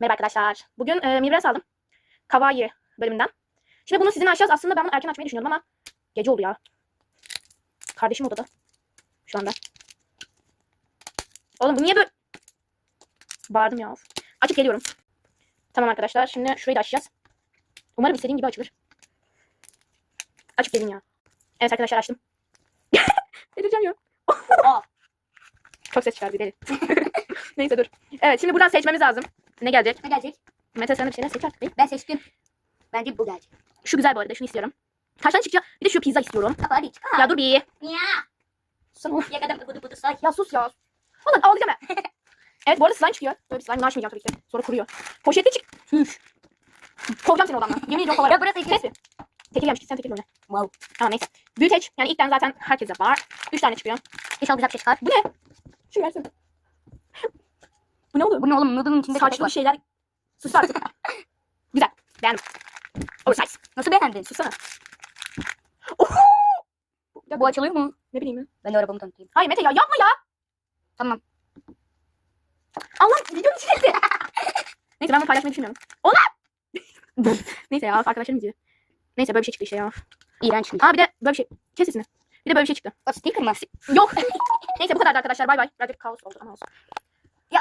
Merhaba arkadaşlar. Bugün e, Mirror's aldım. Kawaii bölümünden. Şimdi bunu sizinle açacağız. Aslında ben bunu erken açmayı düşünüyordum ama gece oldu ya. Kardeşim odada. Şu anda. Oğlum bu niye böyle... Bağırdım ya. Açıp geliyorum. Tamam arkadaşlar. Şimdi şurayı da açacağız. Umarım istediğim gibi açılır. Açıp gelin ya. Evet arkadaşlar açtım. Delireceğim ya. Çok ses çıkardı deli. Neyse dur. Evet şimdi buradan seçmemiz lazım. Ne gelecek? Ne gelecek? Mete de bir şeyler seç artık. değil? Ben seçtim. Bence bu gelecek. Şu güzel bu arada. Şunu istiyorum. Kaç tane çıkacak? Bir de şu pizza istiyorum. Kapı hadi çıkar. Ya dur bir. Ya. Of. Ya kadar bıdı bıdı say. Ya sus ya. Oğlum ağlayacağım ben. evet bu arada slime çıkıyor. Böyle bir slime bunu açmayacağım tabii ki. Sonra kuruyor. Poşeti çık. Hüş. Kovacağım seni odamdan. Yemin ediyorum kovarım. Ya burası iki. Kes bir. Tekil gelmiş. Sen tekil oyna. Wow. Tamam neyse. Büyüteç. Yani ilkten zaten herkese var. Üç tane çıkıyor. İnşallah güzel bir şey çıkar. Bu ne? Şu versene. Bu ne oğlum? Bu ne oğlum? Noodle'ın içinde Saçlı bir şeyler. Sus artık. güzel. Beğendim. Oversize. Nasıl beğendin? Sussana. Oho! Bu açılıyor mu? Ne bileyim ben. Ben de arabamı tanıtayım. Hayır Mete ya yapma ya. Tamam. Allah videonun içine etti. Neyse ben bunu paylaşmayı düşünmüyorum. Oğlum! Neyse ya arkadaşlarım izliyor. Neyse böyle bir şey çıktı işte ya. İğrenç. Aa bir de böyle bir şey. Kes sesini. Bir de böyle bir şey çıktı. O sticker mı? Yok. Neyse bu kadardı arkadaşlar. Bay bay. Birazcık kaos oldu ama olsun. Ya